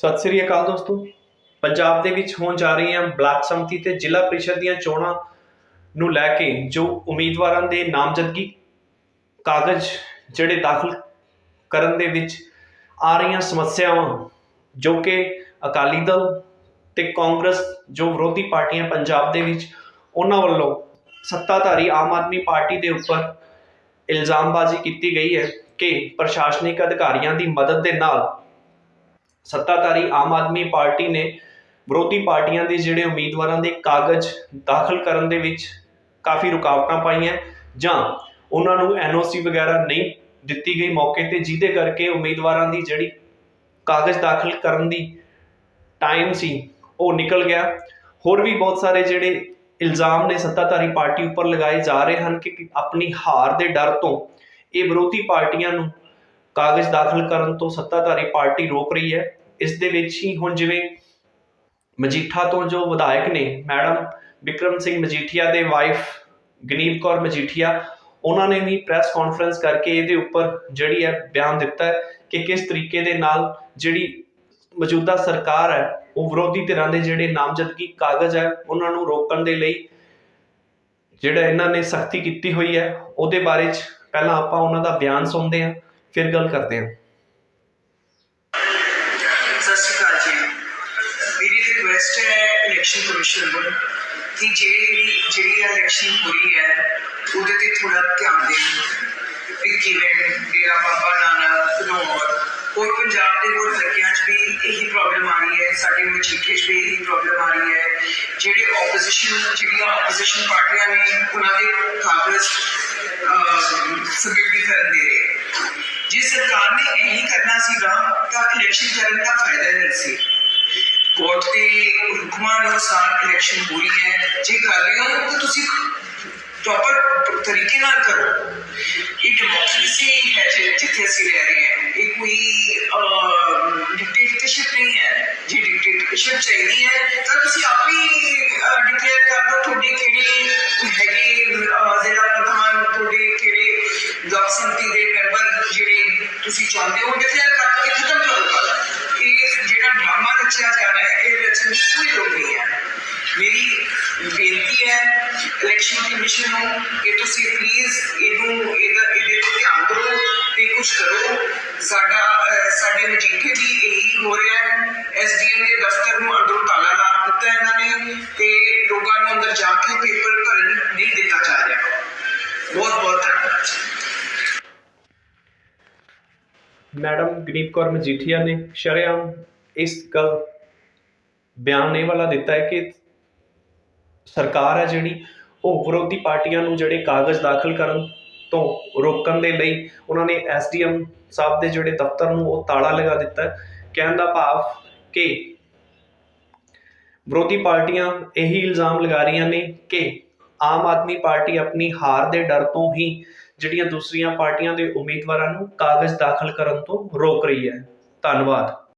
ਸਤਿ ਸ੍ਰੀ ਅਕਾਲ ਦੋਸਤੋ। ਪੰਜਾਬ ਦੇ ਵਿੱਚ ਹੋਣ ਜਾ ਰਹੀਆਂ ਬਲਾਕ ਸੰਮਤੀ ਤੇ ਜ਼ਿਲ੍ਹਾ ਪ੍ਰੀਸ਼ਦ ਦੀਆਂ ਚੋਣਾਂ ਨੂੰ ਲੈ ਕੇ ਜੋ ਉਮੀਦਵਾਰਾਂ ਦੇ ਨਾਮਜ਼ਦਗੀ ਕਾਗਜ਼ ਜਿਹੜੇ ਦਾਖਲ ਕਰਨ ਦੇ ਵਿੱਚ ਆ ਰਹੀਆਂ ਸਮੱਸਿਆਵਾਂ, ਜੋ ਕਿ ਅਕਾਲੀ ਦਲ ਤੇ ਕਾਂਗਰਸ ਜੋ ਵਿਰੋਧੀ ਪਾਰਟੀਆਂ ਪੰਜਾਬ ਦੇ ਵਿੱਚ ਉਹਨਾਂ ਵੱਲੋਂ ਸੱਤਾਧਾਰੀ ਆਮ ਆਦਮੀ ਪਾਰਟੀ ਦੇ ਉੱਪਰ ਇਲਜ਼ਾਮਬਾਜ਼ੀ ਕੀਤੀ ਗਈ ਹੈ ਕਿ ਪ੍ਰਸ਼ਾਸਨਿਕ ਅਧਿਕਾਰੀਆਂ ਦੀ ਮਦਦ ਦੇ ਨਾਲ ਸੱਤਾਧਾਰੀ ਆਮ ਆਦਮੀ ਪਾਰਟੀ ਨੇ ਵਿਰੋਧੀ ਪਾਰਟੀਆਂ ਦੇ ਜਿਹੜੇ ਉਮੀਦਵਾਰਾਂ ਦੇ ਕਾਗਜ਼ ਦਾਖਲ ਕਰਨ ਦੇ ਵਿੱਚ ਕਾਫੀ ਰੁਕਾਵਟਾਂ ਪਾਈਆਂ। ਜਾਂ ਉਹਨਾਂ ਨੂੰ ਐਨਓਸੀ ਵਗੈਰਾ ਨਹੀਂ ਦਿੱਤੀ ਗਈ ਮੌਕੇ ਤੇ, ਜਿਹਦੇ ਕਰਕੇ ਉਮੀਦਵਾਰਾਂ ਦੀ ਜਿਹੜੀ ਕਾਗਜ਼ ਦਾਖਲ ਕਰਨ ਦੀ ਟਾਈਮ ਸੀ, ਉਹ ਨਿਕਲ ਗਿਆ। ਹੋਰ ਵੀ ਬਹੁਤ ਸਾਰੇ ਜਿਹੜੇ ਇਲਜ਼ਾਮ ਨੇ ਸੱਤਾਧਾਰੀ ਪਾਰਟੀ ਉੱਪਰ ਲਗਾਏ ਜਾ ਰਹੇ ਹਨ ਕਿ ਆਪਣੀ ਹਾਰ ਦੇ ਡਰ ਤੋਂ ਇਹ ਵਿਰੋਧੀ ਪਾਰਟੀਆਂ ਨੂੰ ਕਾਗਜ਼ ਦਾਖਲ ਕਰਨ ਤੋਂ ਸੱਤਾਧਾਰੀ ਪਾਰਟੀ ਰੋਕ ਰਹੀ ਹੈ। ਇਸ ਦੇ ਵਿੱਚ ਹੀ ਹੁਣ ਜਿਵੇਂ ਮਜੀਠਾ ਤੋਂ ਜੋ ਵਿਧਾਇਕ ਨੇ, ਮੈਡਮ ਵਿਕਰਮ ਸਿੰਘ ਮਜੀਠੀਆ ਦੇ ਵਾਈਫ ਗਨੀਪ ਕੌਰ ਮਜੀਠੀਆ, ਉਹਨਾਂ ਨੇ ਵੀ ਪ੍ਰੈਸ ਕਾਨਫਰੰਸ ਕਰਕੇ ਇਹਦੇ ਉੱਪਰ ਜਿਹੜੀ ਹੈ ਬਿਆਨ ਦਿੱਤਾ ਹੈ ਕਿ ਕਿਸ ਤਰੀਕੇ ਦੇ ਨਾਲ ਜਿਹੜੀ ਮੌਜੂਦਾ ਸਰਕਾਰ ਹੈ, ਉਹ ਵਿਰੋਧੀ ਧਿਰਾਂ ਦੇ ਜਿਹੜੇ ਨਾਮਜ਼ਦਗੀ ਕਾਗਜ਼ ਹੈ, ਉਹਨਾਂ ਨੂੰ ਰੋਕਣ ਦੇ ਲਈ ਜਿਹੜਾ ਇਹਨਾਂ ਨੇ ਸਖਤੀ ਕੀਤੀ ਹੋਈ ਹੈ, ਉਹਦੇ ਬਾਰੇ ਚ ਪਹਿਲਾਂ ਆਪਾਂ ਉਹਨਾਂ ਦਾ ਬਿਆਨ ਸੁਣਦੇ ਹਾਂ। ਫਿਰ ਗੱਲ ਕਰਦੇ ਹਾਂ। ਸਤਿ ਸ਼੍ਰੀ ਅਕਾਲ ਜੀ। ਮੇਰੀ ਰਿਕੁਐਸਟ ਹੈ ਇਲੈਕਸ਼ਨ ਕਮਿਸ਼ਨ ਨੂੰ ਕਿ ਜਿਹੜੀ ਜਿਹੜੀ ਇਲੈਕਸ਼ਨ ਹੋਈ ਹੈ, ਉਹਦੇ ਤੇ ਥੋੜਾ ਧਿਆਨ ਦੇਣ। ਕਿ ਕਿਵੇਂ ਡੇਰਾ ਬਾਬਾ ਨਾਨਕ ਘਨੌਰ ਹੋਰ ਪੰਜਾਬ ਦੇ ਹੋਰ ਹਲਕਿਆਂ 'ਚ ਵੀ ਇਹੀ ਪ੍ਰੋਬਲਮ ਆ ਰਹੀ ਹੈ, ਸਾਡੇ ਮਜੀਠੇ 'ਚ ਵੀ ਇਹੀ ਪ੍ਰੋਬਲਮ ਆ ਰਹੀ ਹੈ। ਜਿਹੜੇ ਆਪੋਜੀਸ਼ਨ ਜਿਹੜੀਆਂ ਆਪੋਜੀਸ਼ਨ ਪਾਰਟੀਆਂ ਨੇ, ਉਹਨਾਂ ਦੇ ਕਾਗਜ਼ ਸਬਮਿਟ ਨਹੀਂ ਕਰਨ ਦੇ ਰਹੇ। ਜੇ ਸਰਕਾਰ ਨੇ ਇਹੀ ਕਰਨਾ ਸੀਗਾ ਤਾਂ ਇਲੈਕਸ਼ਨ ਕਰਨ ਦਾ ਫਾਇਦਾ ਨਹੀਂ ਸੀ ਕੋਰਟ ਦੇ ਹੁਕਮਾਂ ਅਨੁਸਾਰ ਇਲੈਕਸ਼ਨ ਹੋ ਰਹੀ ਹੈ ਜੇ ਕਰ ਰਹੇ ਹੋ ਤਾਂ ਤੁਸੀਂ ਪ੍ਰੋਪਰ ਤਰੀਕੇ ਨਾਲ ਕਰੋ ਇਹ ਡੈਮੋਕ੍ਰੇਸੀ ਹੈ ਜਿ- ਜਿੱਥੇ ਅਸੀਂ ਰਹਿ ਰਹੇ ਹਾਂ ਇਹ ਕੋਈ ਡਿਕਟੇਟਰਸ਼ਿਪ ਨਹੀਂ ਹੈ ਜੇ ਡਿਕਟੇਟਰਸ਼ਿਪ ਚਾਹੀਦੀ ਹੈ ਤਾਂ ਕਿਹੜੇ ਬਲਾਕ ਦੇ ਮੈਂਬਰ ਜਿਹੜੇ ਤੁਸੀਂ ਚਾਹੁੰਦੇ ਹੋ ਡਿਕਲੇਅਰ ਕਰਕੇ ਖਤਮ ਕਰੋ ਗੱਲ ਇਹ ਜਿਹੜਾ ਡਰਾਮਾ ਰਚਿਆ ਜਾ ਰਿਹਾ ਹੈ, ਇਹ ਰਚਣ ਦੀ ਕੋਈ ਲੋੜ ਨਹੀਂ ਹੈ। ਮੇਰੀ ਬੇਨਤੀ ਹੈ ਇਲੈਕਸ਼ਨ ਕਮਿਸ਼ਨ ਨੂੰ ਕਿ ਤੁਸੀਂ ਪਲੀਜ਼ ਇਹਨੂੰ, ਇਹਦਾ, ਇਹਦੇ ਤੇ ਧਿਆਨ ਦਿਓ ਤੇ ਕੁਝ ਕਰੋ। ਸਾਡਾ ਸਾਡੇ ਮਜੀਠੇ ਵੀ ਇਹੀ ਹੋ ਰਿਹਾ ਹੈ। ਐਸਡੀਐਮ ਦੇ ਦਫ਼ਤਰ ਨੂੰ ਅੰਦਰੋਂ ਤਾਲਾ ਲਾ ਦਿੱਤਾ ਇਹਨਾਂ ਨੇ ਤੇ ਲੋਕਾਂ ਨੂੰ ਅੰਦਰ ਜਾ ਕੇ ਪੇਪਰ ਮੈਡਮ ਗਨੀਪ ਕੌਰ ਮਜੀਠੀਆ ਨੇ ਸ਼ਰੇਆਮ ਇਸ ਗੱਲ ਬਿਆਨ ਇਹ ਵਾਲਾ ਦਿੱਤਾ ਹੈ ਕਿ ਸਰਕਾਰ ਹੈ ਜਿਹੜੀ, ਉਹ ਵਿਰੋਧੀ ਪਾਰਟੀਆਂ ਨੂੰ ਜਿਹੜੇ ਕਾਗਜ਼ ਦਾਖਲ ਕਰਨ ਤੋਂ ਰੋਕਣ ਦੇ ਲਈ ਉਹਨਾਂ ਨੇ ਐਸਡੀਐਮ ਸਾਹਿਬ ਦੇ ਜਿਹੜੇ ਦਫ਼ਤਰ ਨੂੰ ਉਹ ਤਾਲਾ ਲਗਾ ਦਿੱਤਾ ਕਹਿਣ ਦਾ ਭਾਵ ਕਿ ਵਿਰੋਧੀ ਪਾਰਟੀਆਂ ਇਹੀ ਇਲਜ਼ਾਮ ਲਗਾ ਰਹੀਆਂ ਨੇ ਕਿ ਆਮ ਆਦਮੀ ਪਾਰਟੀ ਆਪਣੀ ਹਾਰ ਦੇ ਡਰ ਤੋਂ ਹੀ ਜਿਹੜੀਆਂ ਦੂਸਰੀਆਂ ਪਾਰਟੀਆਂ ਦੇ ਉਮੀਦਵਾਰਾਂ ਨੂੰ ਕਾਗਜ਼ ਦਾਖਲ ਕਰਨ ਤੋਂ ਰੋਕ ਰਹੀ ਹੈ। ਧੰਨਵਾਦ।